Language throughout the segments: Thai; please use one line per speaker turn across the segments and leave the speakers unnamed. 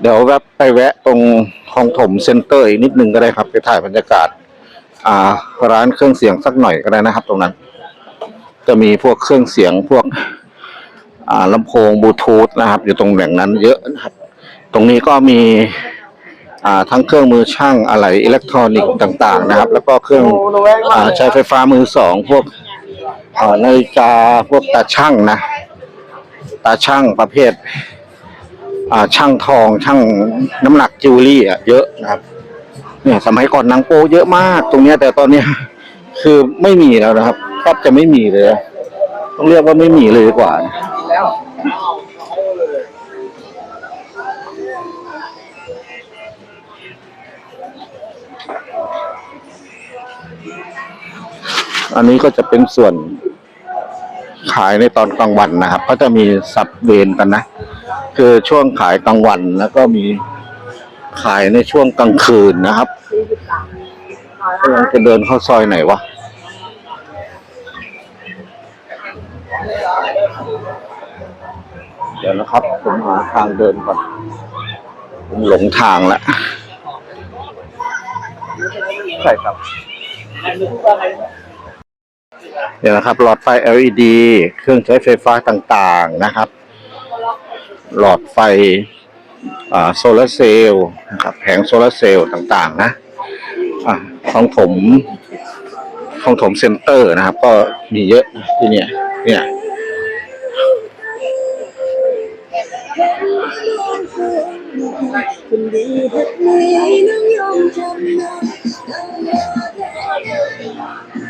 เดี๋ยวแวะไปแวะตรงคลองถมเซ็นเตอร์อีกนิดนึงก็ได้ครับ ไปถ่ายบรรยากาศ อ่า ร้านเครื่องเสียงสักหน่อยก็ได้นะครับ ตรงนั้น จะมีพวกเครื่องเสียงพวก อ่าลำโพงบลูทูธนะครับ อยู่ตรงแหล่งนั้นเยอะนะครับ ตรงนี้ก็มี อ่าทั้งเครื่องมือช่างอะไหล่อิเล็กทรอนิกส์ต่าง ๆ นะครับ แล้วก็เครื่องอ่าใช้ไฟฟ้ามือสองพวกอ่านาฬิกาพวกตาช่างนะ ตาช่างประเภท ช่างทองช่างน้ำหนักจิวเวลรี่อะเยอะนะครับเนี่ยสมัยก่อนนังโปเยอะมากตรงเนี้ยแต่ตอนเนี้ยคือไม่มีแล้วนะครับแทบจะไม่มีเลย ต้องเรียกว่าไม่มีเลยดีกว่านะอันนี้ก็จะเป็นส่วนขายในตอนกลางวันนะครับ ก็จะมีสับเวรกันนะ คือช่วงขายกลางวันแล้วก็มีขายในช่วงกลางคืนนะครับกำลังจะเดินเข้าซอยไหนวะเดี๋ยวนะครับ ผมหาทางเดินก่อนผมหลงทางแล้วใช่ครับ เดี๋ยวนะครับหลอดไฟ LED เครื่องใช้ไฟฟ้าต่างๆนะครับ หลอดไฟโซลาร์เซลล์นะครับแผงโซลาร์เซลล์ต่างๆ นะอะของผมของผมเซ็นเตอร์นะครับ ก็มีเยอะที่เนี่ยเนี่ย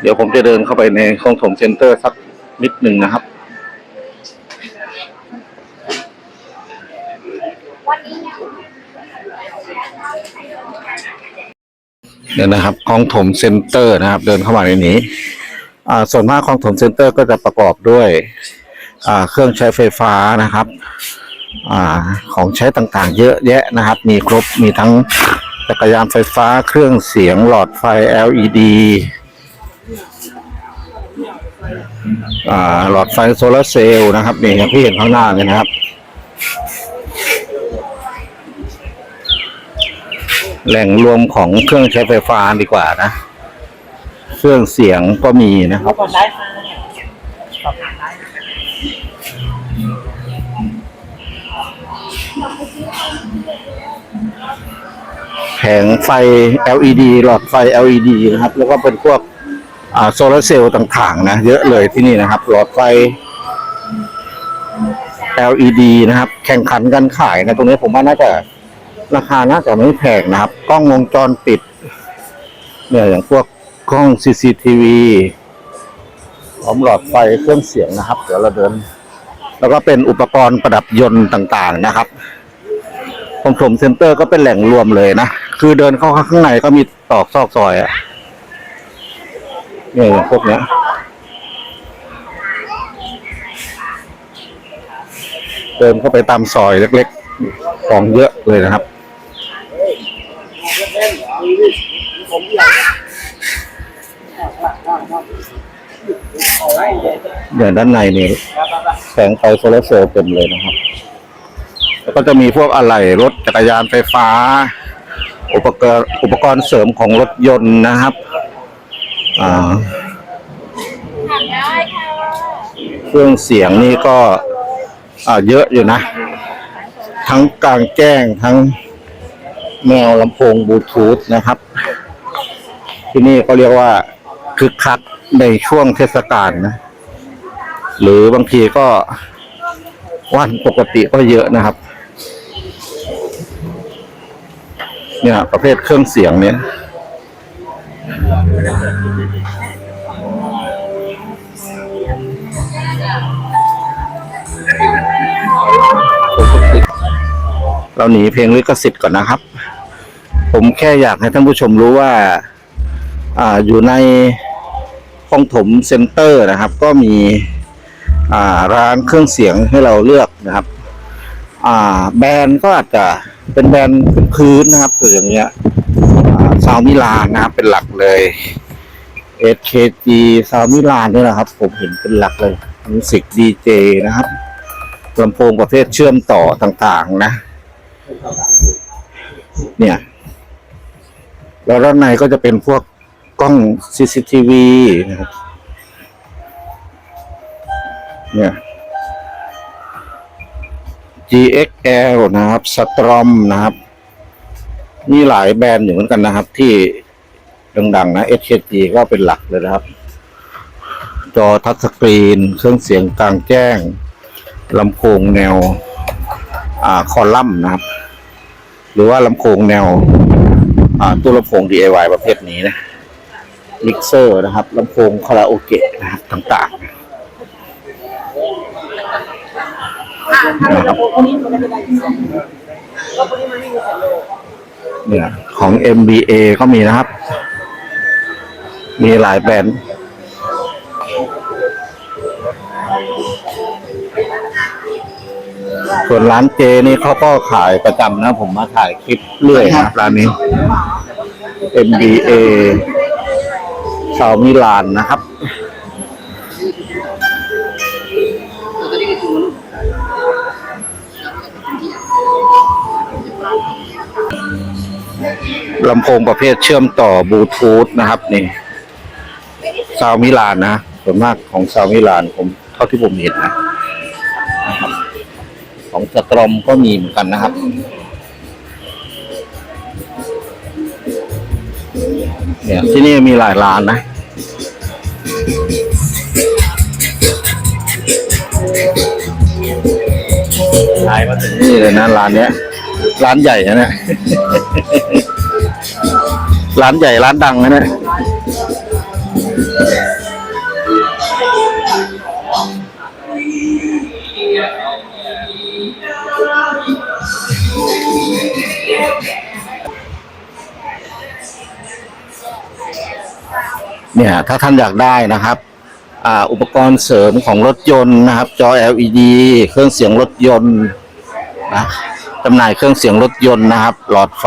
เดี๋ยวผมจะเดินเข้าไปในของผมเซ็นเตอร์สักนิดหนึ่งนะครับ เดี๋ยวนะครับคลองถมเซ็นเตอร์นะครับ เดินเข้ามาในนี้ อ่าส่วนมากคลองถมเซ็นเตอร์ก็จะประกอบด้วย อ่าเครื่องใช้ไฟฟ้านะครับ อ่าของใช้ต่างๆ เยอะแยะนะครับ มีครบมีทั้งจักรยานไฟฟ้าเครื่องเสียงหลอดไฟ LED อ่าหลอดไฟโซลาเซลล์นะครับนี่อย่างที่เห็นข้างหน้าเนี่ยนะครับ แหล่งรวมของเครื่องใช้ไฟฟ้าดีกว่านะ เครื่องเสียงก็มีนะครับแผงไฟ LED หลอดไฟ LED นะครับ แล้วก็เป็นพวกโซลาร์เซลล์ต่างๆ นะ เยอะเลยที่นี่นะครับ หลอดไฟ LED นะครับ แข่งขันกันขายนะ ตรงนี้ผมว่าน่าจะ ราคาน่าจะไม่แพงนะครับ กล้องวงจรปิด เนี่ยอย่างพวกกล้อง CCTV พร้อมหลอดไฟเครื่องเสียงนะครับ เดี๋ยวเราเดิน แล้วก็เป็นอุปกรณ์ประดับยนต์ต่างๆนะครับผมถมเซ็นเตอร์ก็เป็นแหล่งรวมเลยนะ คือเดินเข้าข้างในก็มีตอกซอกซอยอะเนี่ยอย่างพวกเนี้ยเดินเข้าไปตามซอยเล็กๆ ของเยอะเลยนะครับ อย่างด้านในนี่แสงไฟโซลาร์เซลล์เต็มเลยนะครับ แล้วก็จะมีพวกอะไหล่รถจักรยานไฟฟ้า อุปกรณ์อุปกรณ์เสริมของรถยนต์นะครับ อ่าเครื่องเสียงนี่ก็ อ่าเยอะอยู่นะ ทั้งกลางแจ้งทั้ง แนวลำโพงบลูทูธนะครับ ที่นี่ก็เรียกว่าคึกคักในช่วงเทศกาลนะ หรือบางทีก็วันปกติก็เยอะนะครับ เนี่ย ประเภทเครื่องเสียงเนี่ย เราหนีเพลงลิขสิทธิ์ก่อนนะครับ ผมแค่อยากให้ท่านผู้ชมรู้ว่าอ่าอยู่ในห้องถมเซ็นเตอร์นะครับ ก็มีอ่าร้านเครื่องเสียงให้เราเลือกนะครับ อ่าแบรนด์ก็อาจจะเป็นแบรนด์พื้นๆนะครับคืออย่างเงี้ยซาวมิลานนะครับเป็นหลักเลย SKG ซาวมิลานนี่แหละครับ ผมเห็นเป็นหลักเลยมิวสิกดีเจนะครับลำโพงประเภทเชื่อมต่อต่างๆนะ เนี่ย แล้วด้านในก็จะเป็นพวกกล้อง CCTV นะครับเนี่ย GXL นะครับ Strom นะครับ มีหลายแบรนด์อยู่เหมือนกันนะครับ ที่ดังๆนะ HKG ก็เป็นหลักเลยนะครับ จอทัชสกรีน เครื่องเสียงกลางแจ้งลำโพงแนว คอลัมน์นะครับ หรือว่าลำโพงแนวอ่าตู้ลำโพง DIY ประเภทนี้นะมิกเซอร์นะครับลำโพงคาราโอเกะนะครับต่างๆ
ถ้าถ้าเป็นระบบพวกนี้มันไม่ได้ยินเสียงก็พวกนี้มันไม่มีเสียงเลย
เนี่ยของ MBA ก็มีนะครับ มีหลายแบรนด์ ส่วนร้านเจนี่เขาก็ขายประจำนะ ผมมาถ่ายคลิปเรื่อยนะครับร้านนี้ MBA ชาวมิลานนะครับ ลำโพงประเภทเชื่อมต่อบลูทูธนะครับนี่ซาวมิลานนะส่วนมากของซาวมิลานผมเท่าที่ผมเห็นนะนะครับ ของสตรอมก็มีเหมือนกันนะครับเนี่ยที่นี่มีหลายร้านนะขายมาถึงนี่เลยนะร้านเนี้ย ร้านใหญ่นะเนี่ยร้านใหญ่ร้านดังนะเนี่ย เนี่ยถ้าท่านอยากได้นะครับอ่าอุปกรณ์เสริมของรถยนต์นะครับ จอ LED เครื่องเสียงรถยนต์นะจำหน่ายเครื่องเสียงรถยนต์นะครับ หลอดไฟ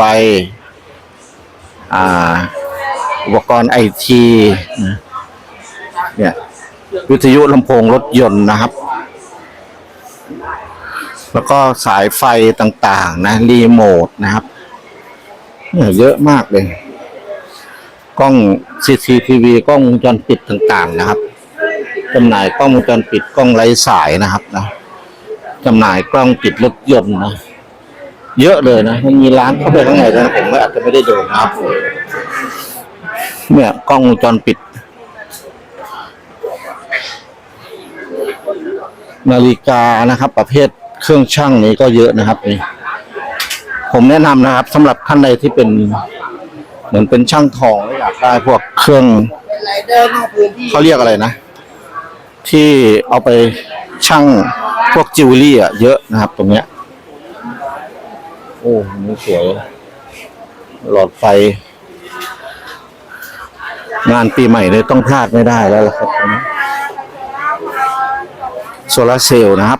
อ่าอุปกรณ์ไอทีเนี่ยวิทยุลำโพงรถยนต์นะครับ แล้วก็สายไฟต่างๆ นะ รีโมทนะครับ เยอะมากเลย กล้อง CCTV กล้องวงจรปิดต่างๆนะครับจำหน่ายกล้องวงจรปิดกล้องไร้สายนะครับนะจำหน่ายกล้องติดรถยนต์นะเยอะเลยนะมันมีร้านเข้าไปข้างในนะผมก็อาจจะไม่ได้ดูนะครับ เนี่ยกล้องวงจรปิด นาฬิกานะครับ ประเภทเครื่องช่างนี้ก็เยอะนะครับนี่ผมแนะนำนะครับสำหรับท่านใดที่เป็น มือนเป็นช่างทองแล้วอยากได้พวกเครื่อง
เขา
เรียกอะไรนะ ที่เอาไปช่างพวกจิวเวลรี่อะเยอะนะครับ ตรงเนี้ย โอ้นี่สวย หลอดไฟ งานปีใหม่เลยต้องพลาดไม่ได้แล้วละครับโซลาร์เซลล์นะครับ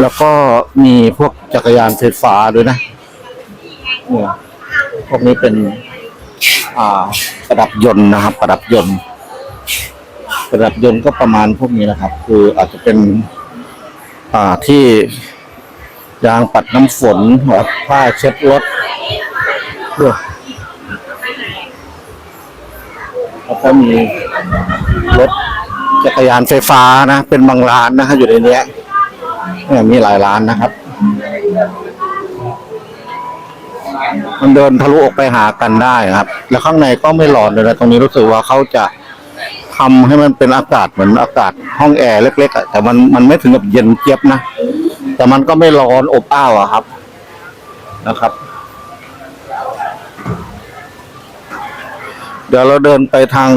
แล้วก็มีพวกจักรยานไฟฟ้าด้วยนะ เนี่ยพวกนี้เป็นอ่าประดับยนต์นะครับ ประดับยนต์ ประดับยนต์ก็ประมาณพวกนี้นะครับ คืออาจจะเป็นอ่าที่ยางปัดน้ำฝนหัวผ้าเช็ดรถด้วยแล้วก็มีรถจักรยานไฟฟ้านะ เป็นบางร้านนะครับอยู่ในเนี้เนี่ยมีหลายร้านนะครับ มันเดินทะลุออกไปหากันได้ครับ แล้วข้างในก็ไม่ร้อนเลยนะตรงนี้รู้สึกว่าเขาจะทำให้มันเป็นอากาศเหมือนอากาศห้องแอร์เล็กๆแต่มันมันไม่ถึงกับเย็นเจี๊ยบนะแต่มันก็ไม่ร้อนอบอ้าวอะครับ นะครับ เดี๋ยวเราเดินไปทาง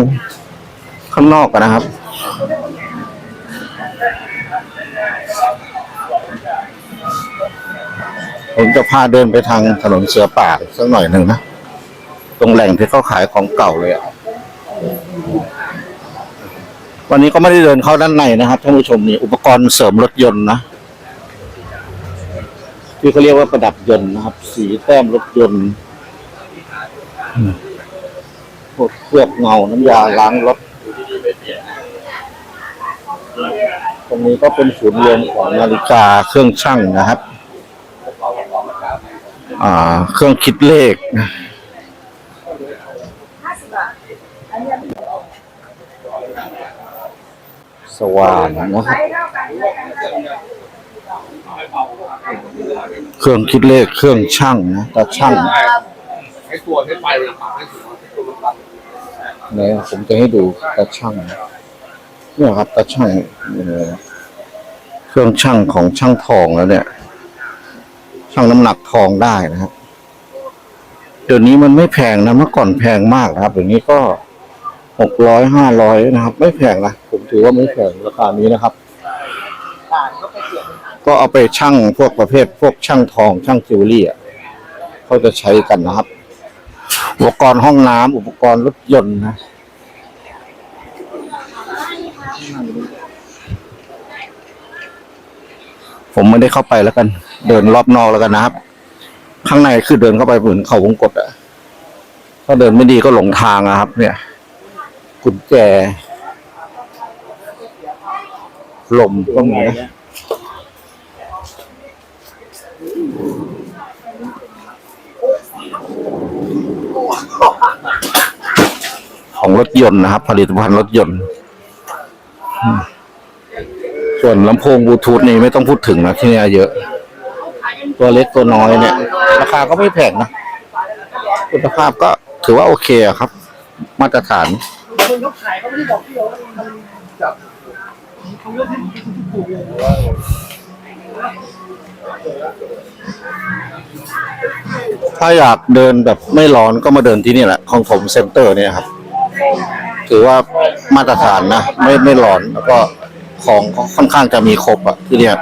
ข้างนอกกันนะครับ ผมจะพาเดินไปทางถนนเสือป่าสักหน่อยหนึ่งนะ ตรงแหล่งที่เขาขายของเก่าเลยอะ วันนี้ก็ไม่ได้เดินเข้าด้านในนะครับท่านผู้ชมนี่อุปกรณ์เสริมรถยนต์นะที่เขาเรียกว่าประดับยนต์นะครับ สีแต้มรถยนต์พวกเคลือบเงาน้ำยาล้างรถตรงนี้ก็เป็นศูนย์รวมของนาฬิกาเครื่องช่างนะครับ เครื่องคิดเลข สว่านนะครับ เครื่องคิดเลขเครื่องช่างนะตาช่าง
เลยปรับให้สูงให้ตัวมันตัน
เนี่ยผมจะให้ดูตาช่างเนี่ยครับตาช่างเนี่ยเครื่องช่างของช่างทองแล้วเนี่ย ช่างน้ำหนักทองได้นะครับเดี๋ยวนี้มันไม่แพงนะเมื่อก่อนแพงมากนะครับเดี๋ยวนี้ก็หกร้อยห้าร้อยนะครับ ไม่แพงนะผมถือว่าไม่แพงราคานี้นะครับ ก็เอาไปช่างพวกประเภท พวกช่างทองช่างจิวเวลรี่อะเขาจะใช้กันนะครับ อุปกรณ์ห้องน้ำอุปกรณ์รถยนต์นะ ผมไม่ได้เข้าไปแล้วกัน เดินรอบนอกแล้วกันนะครับ ข้างในคือเดินเข้าไปเหมือนเขาวงกตอะถ้าเดินไม่ดีก็หลงทางอะครับ เนี่ย กุญแจลมตรงนี้นะของรถยนต์นะครับ ผลิตภัณฑ์รถยนต์ ส่วนลำโพงบลูทูธนี่ไม่ต้องพูดถึงนะที่นี่เยอะ ตัวเล็กตัวน้อยเนี่ย ราคาก็ไม่แพงนะ คุณภาพก็ถือว่าโอเคครับ มาตรฐานถ้าอยากเดินแบบไม่ร้อนก็มาเดินที่นี่แหละของผมเซ็นเตอร์เนี่ยครับ ถือว่ามาตรฐานนะ ไม่ไม่ร้อนแล้วก็ ของก็ค่อนข้างจะมีครบอะที่เนี่ย